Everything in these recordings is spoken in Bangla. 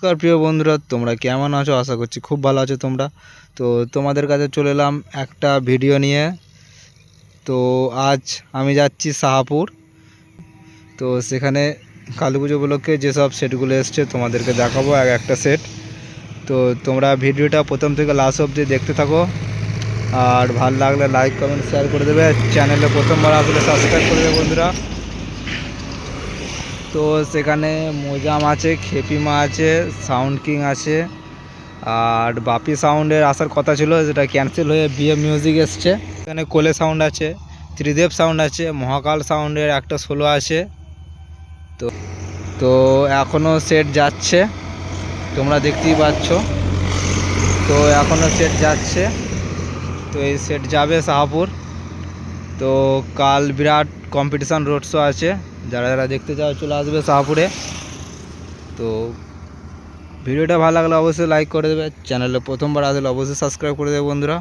নমস্কার প্রিয় বন্ধুরা, তোমরা কেমন আছো? আশা করছি খুব ভালো আছো তোমরা। তো তোমাদের কাছে চলে এলাম একটা ভিডিও নিয়ে। তো আজ আমি যাচ্ছি শাহাপুর। তো সেখানে কালী পুজো উপলক্ষে যেসব সেটগুলো এসছে তোমাদেরকে দেখাবো, এক একটা সেট। তো তোমরা ভিডিওটা প্রথম থেকে লাস্ট অবধি দেখতে থাকো। আর ভালো লাগলে লাইক কমেন্ট শেয়ার করে দেবে। চ্যানেলে প্রথমবার আসলে সাবস্ক্রাইব করে দেবে বন্ধুরা। তো সেখানে মোজাম আছে, খেপিমা আছে, সাউন্ড কিং আছে। আর বাপি সাউন্ডের আসার কথা ছিল, যেটা ক্যান্সেল হয়ে বিএ মিউজিক এসছে। এখানে কোলে সাউন্ড আছে, ত্রিদেব সাউন্ড আছে, মহাকাল সাউন্ডের একটা সোলো আছে। তো তো এখনও সেট যাচ্ছে, তোমরা দেখতেই পাচ্ছ। তো এখনও সেট যাচ্ছে, তো এই সেট যাবে শাহাপুর। তো কাল বিরাট কম্পিটিশান রোড শো আছে। যারা যারা দেখতে চাও চলে আসবে শাহপুরে। তো ভিডিওটা ভালো লাগলে অবশ্যই লাইক করে দেবে। চ্যানেলে প্রথমবার আসলে অবশ্যই সাবস্ক্রাইব করে দেবে বন্ধুরা।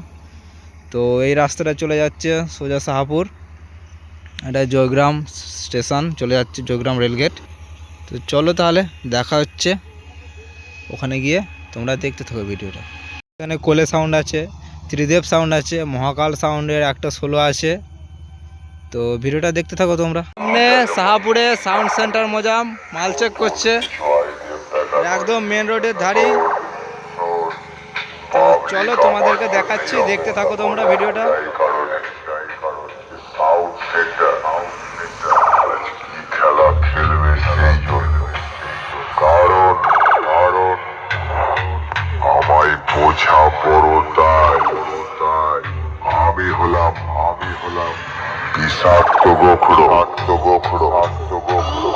তো এই রাস্তাটা চলে যাচ্ছে সোজা শাহপুর। এটা জয়গ্রাম স্টেশন, চলে যাচ্ছে জয়গ্রাম রেলগেট। তো চলো তাহলে দেখা হচ্ছে ওখানে গিয়ে। তোমরা দেখতে থাকো ভিডিওটা। এখানে কোলে সাউন্ড আছে, ত্রিদেব সাউন্ড আছে, মহাকাল সাউন্ডের একটা সোলো আছে। তো ভিডিওটা দেখতে থাকো তোমরা। সামনে সাহাপুরে সাউন্ড সেন্টার মজাম, মাল চেক করছে। একদম মেন রোডের ধারেই। তো চলো তোমাদেরকে দেখাচ্ছি, দেখতে থাকো তোমরা ভিডিওটা। বিষাক্ত গোখরো আত্মগোখরো আত্মগোখরো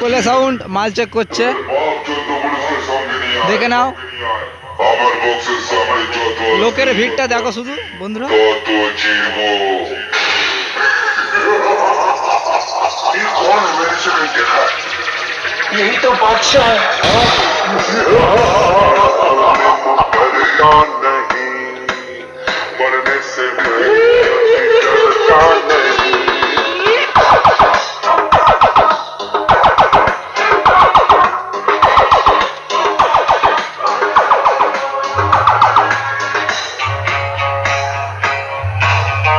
কোলে সাউন্ড মাল চেক করছে। দেখে নাও। লোকের ভিড়টা দেখো শুধু বন্ধুরা। यही तो बादशाह है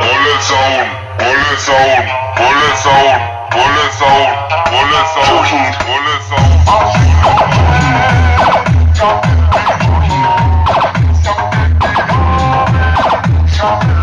Bullet zone, bullet zone, bullet zone, bullet zone. Chop.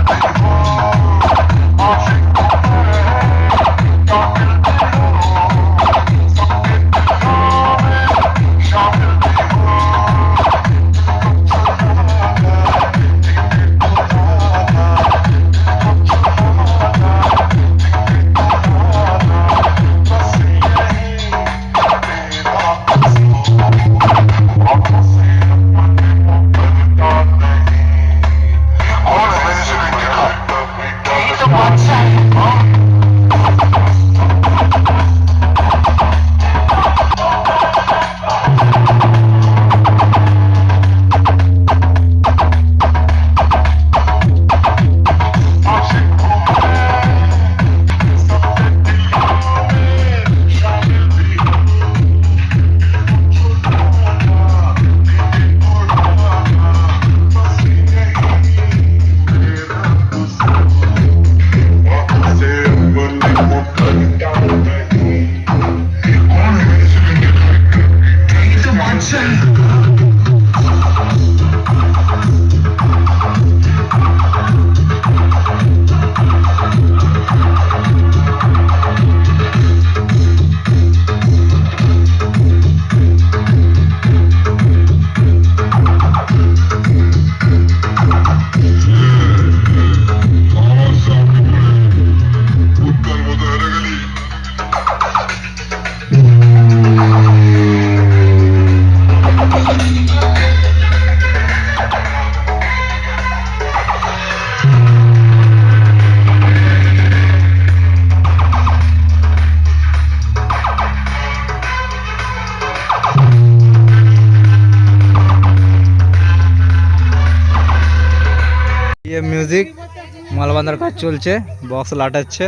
মালবান্ধার কাজ চলছে বক্স লাটাচ্ছে।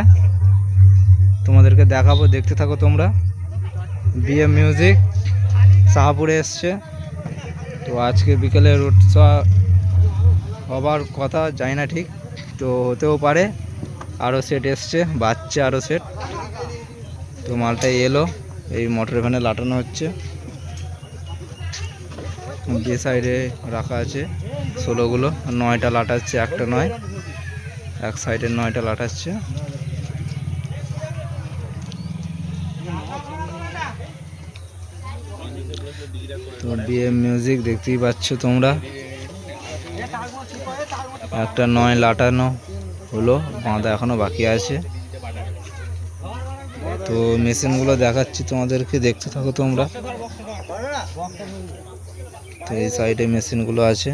তোমাদেরকে দেখাবো, দেখতে থাকো তোমরা। বিএম মিউজিক শাহাপুরে এসছে। তো আজকে বিকেলে রোড শো হবার কথা, জানি না ঠিক, তো হতেও পারে। আরও সেট এসছে বাচ্চা আরও সেট তো মালটা এলো, এই মোটর ভ্যানে লাটানো হচ্ছে। বি সাইডে রাখা আছে, ষোলোগুলো, নয়টা লাটাচ্ছে, একটা নয়। এক সাইডে নয়টা লাটাচ্ছে তো বিয়ে মিউজিক দেখতেই পাচ্ছ তোমরা। একটা নয় লাটানো হলো, বাঁধা এখনও বাকি আছে। তো মেশিনগুলো দেখাচ্ছি তোমাদেরকে, দেখতে থাকো তোমরা। তো এই সাইডে মেশিনগুলো আছে।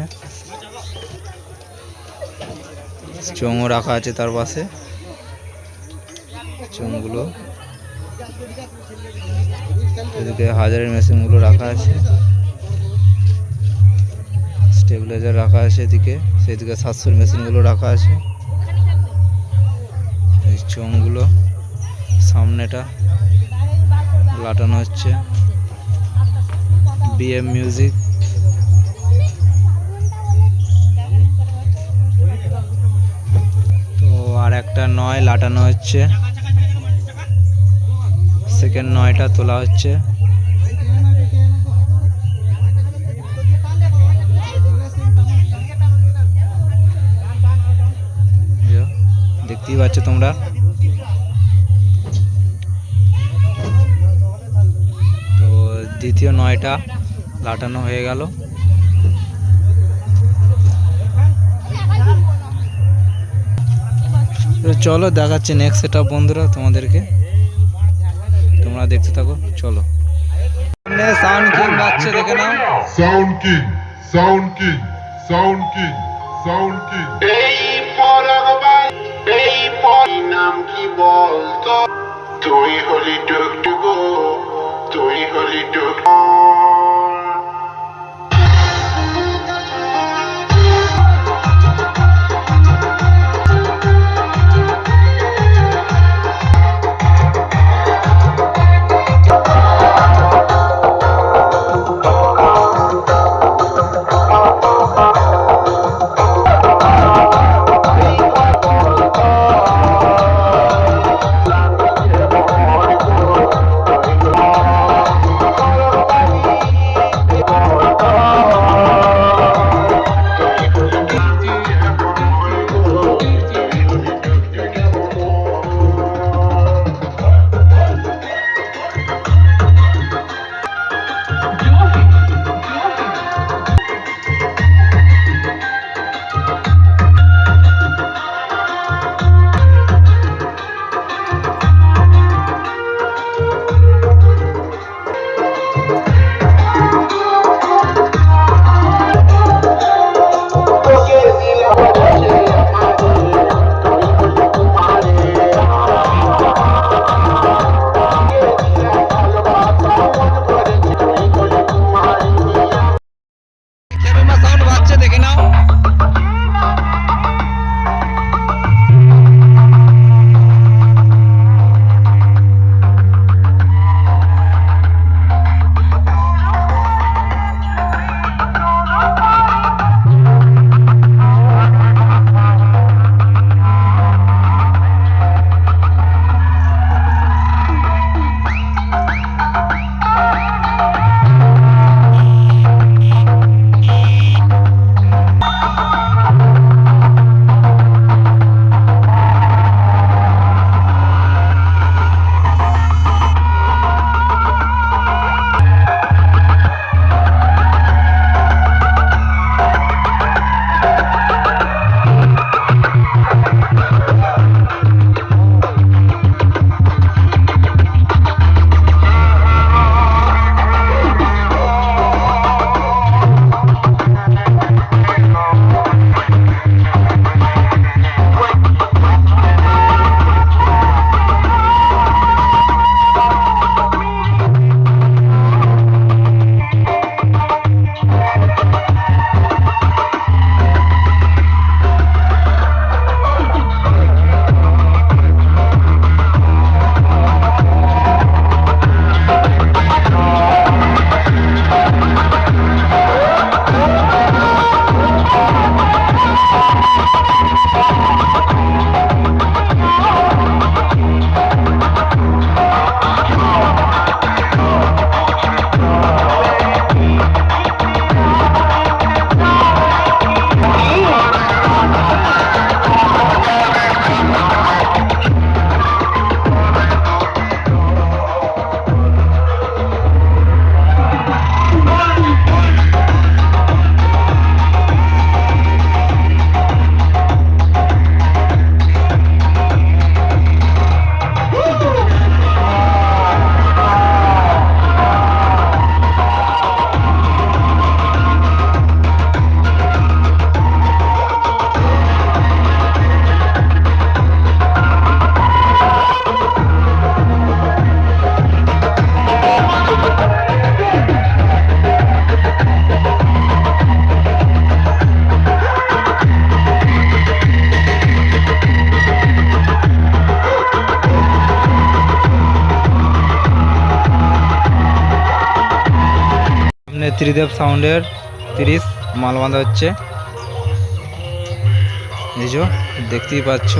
চোঙও রাখা আছে তার পাশে। চোঙগুলো এদিকে হাজারের মেশিনগুলো রাখা আছে। স্টেবিলাইজার রাখা আছে এদিকে। সেদিকে সাতশোর মেশিনগুলো রাখা আছে। এই চোঙগুলো সামনেটা লাটানো হচ্ছে। বিএম মিউজিক একটা নয়, লাটানো হচ্ছে। সেকেন্ড নয়টা তোলা হচ্ছে। দেখতেই পাচ্ছ তোমরা। তো দ্বিতীয় নয়টা লাটানো হয়ে গেল। চলো দেখাচ্ছি নেক্সট সেটা বন্ধুরা তোমাদেরকে। তোমরা দেখতে থাকো চলো। সাউন্ড কিং বাচ্চা দেখে নাও। Sound King, Sound King, Sound King, Sound King. এই পরাগবাই এই পর নাম কি বলতো? তুই হলি টুকটুকু তুই হলি টুক ত্রিদেব সাউন্ডের তিরিশ মাল বাঁধা হচ্ছে। এই দেখতেই পাচ্ছ,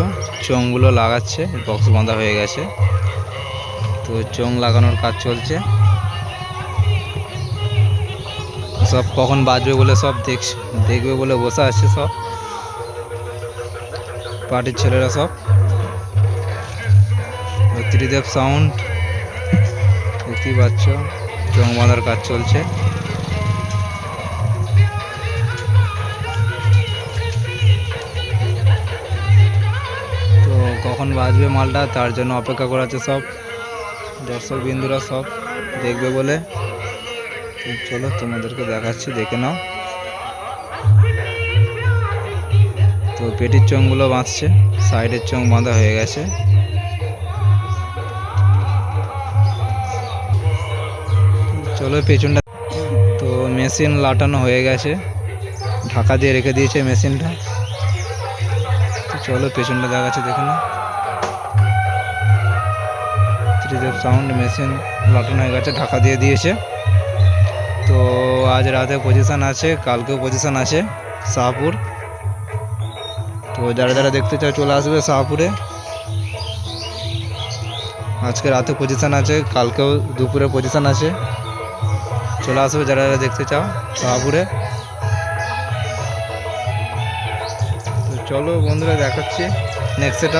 চোঙগুলো লাগাচ্ছে বক্স বাঁধা হয়ে গেছে। তো চোঙ লাগানোর কাজ চলছে। সব কখন বাজবে বলে সব দেখ, দেখবে বলে বসে আছে সব। পার্টির ছেলেরা সব। ত্রিদেব সাউন্ড, দেখতেই পাচ্ছ, চোঙ বাঁধার কাজ চলছে। কখন বাজবে মালটা, তার জন্য অপেক্ষা করা আছে সব দর্শক বিন্দুরা সব দেখবে বলে। চলো তোমাদেরকে দেখাচ্ছি, দেখে নাও। তো পেটির চোঙগুলো বাঁধছে, সাইডের চোঙ বাঁধা হয়ে গেছে। চলো পেছনটা তো মেশিন লাটানো হয়ে গেছে। ঢাকা দিয়ে রেখে দিয়েছে মেশিনটা। চলো পেছনটা দেখাচ্ছে, দেখে না ত্রিদেব সাউন্ড মেশিন লাটানো হয়ে গেছে, ঢাকা দিয়ে দিয়েছে। তো আজ রাতে পজিশন আছে, কালকেও পজিশন আছে, শাহপুর। তো যারা যারা দেখতে চাও চলে আসবে শাহপুরে। আজকে রাতে পজিশন আছে, কালকেও দুপুরে পজিশন আছে। চলে আসবে যারা যারা দেখতে চাও শাহপুরে। তো চলো বন্ধুরা দেখাচ্ছি নেক্সট সেট